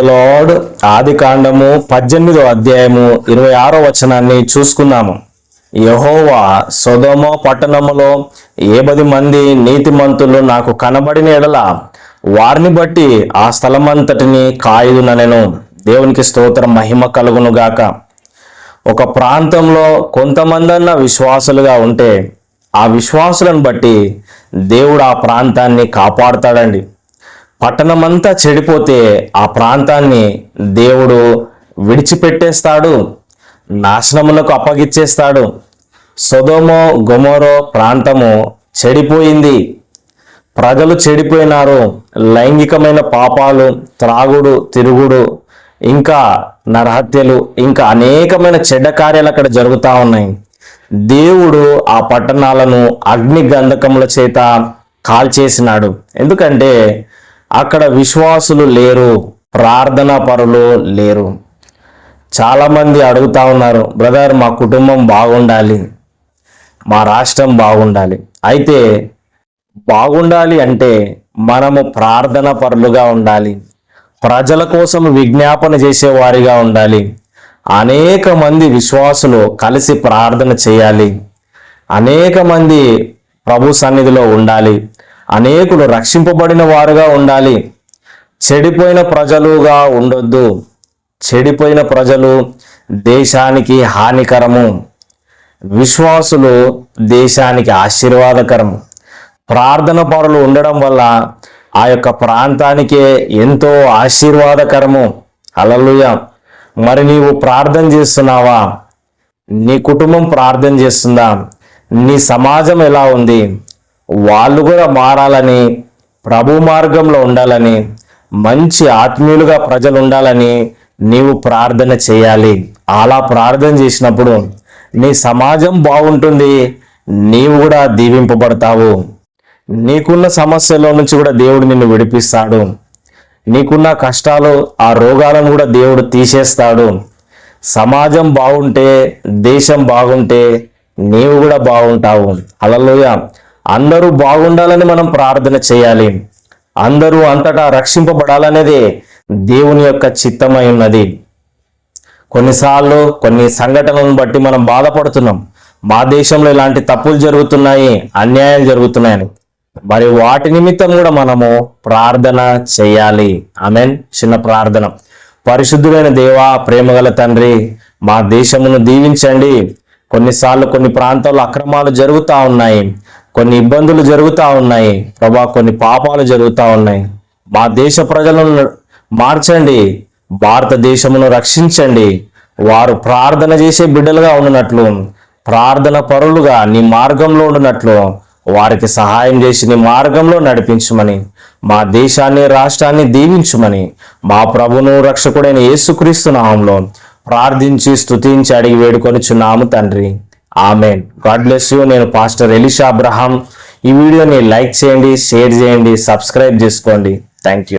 Lord ఆది కాండము పద్దెనిమిదో అధ్యాయము ఇరవై ఆరో వచనాన్ని చూసుకున్నాము. యహోవా సొదోమ పట్టణములో ఏ పది మంది నీతిమంతులు నాకు కనబడిన ఎడల వారిని బట్టి ఆ స్థలమంతటిని కాయుదుననెను. దేవునికి స్తోత్రం మహిమ కలుగును గాక. ఒక ప్రాంతంలో కొంతమందన్న విశ్వాసులుగా ఉంటే ఆ విశ్వాసులను బట్టి దేవుడు ఆ ప్రాంతాన్ని కాపాడుతాడండి. పట్టణమంతా చెడిపోతే ఆ ప్రాంతాన్ని దేవుడు విడిచిపెట్టేస్తాడు నాశనములకు అప్పగిచ్చేస్తాడు. సొదోమో గొమోరో ప్రాంతము చెడిపోయింది. ప్రజలు చెడిపోయినారు. లైంగికమైన పాపాలు త్రాగుడు తిరుగుడు ఇంకా నరహత్యలు ఇంకా అనేకమైన చెడ్డ కార్యాలు అక్కడ జరుగుతూ ఉన్నాయి. దేవుడు ఆ పట్టణాలను అగ్ని గంధకముల చేత కాల్చేసినాడు. ఎందుకంటే అక్కడ విశ్వాసులు లేరు ప్రార్థన పరులు లేరు. చాలామంది అడుగుతా ఉన్నారు బ్రదర్ మా కుటుంబం బాగుండాలి మా రాష్ట్రం బాగుండాలి. అయితే బాగుండాలి అంటే మనము ప్రార్థన పరులుగా ఉండాలి ప్రజల కోసం విజ్ఞాపన చేసేవారిగా ఉండాలి అనేక మంది విశ్వాసులు కలిసి ప్రార్థన చేయాలి అనేక మంది ప్రభు సన్నిధిలో ఉండాలి. అనేకులు రక్షింపబడిన వారుగా ఉండాలి. చెడిపోయిన ప్రజలుగా ఉండొద్దు. చెడిపోయిన ప్రజలు దేశానికి హానికరము. విశ్వాసులు దేశానికి ఆశీర్వాదకరము ప్రార్థన పరులు ఉండడం వల్ల ఆ యొక్క ప్రాంతానికే ఎంతో ఆశీర్వాదకరము. అలలుయ మరి నీవు ప్రార్థన చేస్తున్నావా? నీ కుటుంబం ప్రార్థన చేస్తుందా? నీ సమాజం ఎలా ఉంది? వాళ్ళు కూడా మారాలని ప్రభు మార్గంలో ఉండాలని మంచి ఆత్మీయులుగా ప్రజలు ఉండాలని నీవు ప్రార్థన చేయాలి. అలా ప్రార్థన చేసినప్పుడు నీ సమాజం బాగుంటుంది నీవు కూడా దీవింపబడతావు. నీకున్న సమస్యలో నుంచి కూడా దేవుడు నిన్ను విడిపిస్తాడు. నీకున్న కష్టాలు ఆ రోగాలను కూడా దేవుడు తీసేస్తాడు. సమాజం బాగుంటే దేశం బాగుంటే నీవు కూడా బాగుంటావు. అలలోయ అందరూ బాగుండాలని మనం ప్రార్థన చేయాలి. అందరూ అంతటా రక్షింపబడాలనేదే దేవుని యొక్క చిత్తమై ఉన్నది. కొన్నిసార్లు కొన్ని సంఘటనలను బట్టి మనం బాధపడుతున్నాం. మా దేశంలో ఇలాంటి తప్పులు జరుగుతున్నాయి అన్యాయాలు జరుగుతున్నాయని. మరి వాటి నిమిత్తం కూడా మనము ప్రార్థన చేయాలి. ఆమెన్. చిన్న ప్రార్థన. పరిశుద్ధులైన దేవా ప్రేమగల తండ్రి మా దేశమును దీవించండి. కొన్నిసార్లు కొన్ని ప్రాంతాల్లో అక్రమాలు జరుగుతూ ఉన్నాయి. కొన్ని ఇబ్బందులు జరుగుతూ ఉన్నాయి. ప్రభా కొన్ని పాపాలు జరుగుతూ ఉన్నాయి. మా దేశ ప్రజలను మార్చండి. భారతదేశమును రక్షించండి. వారు ప్రార్థన చేసే బిడ్డలుగా ఉండినట్లు ప్రార్థన పరులుగా నీ మార్గంలో ఉండినట్లు వారికి సహాయం చేసి నీ మార్గంలో నడిపించమని మా దేశాన్ని రాష్ట్రాన్ని దీవించుమని మా ప్రభును రక్షకుడైన యేసుక్రీస్తు నామంలో ప్రార్థించి స్తుతించి అడిగి వేడుకొని చున్నాము తండ్రి. ఆమెన్. గాడ్ బ్లెస్ యూ నేను పాస్టర్ ఎలిషా అబ్రహాం ఈ వీడియోని లైక్ చేయండి షేర్ చేయండి సబ్స్క్రైబ్ చేసుకోండి. Thank you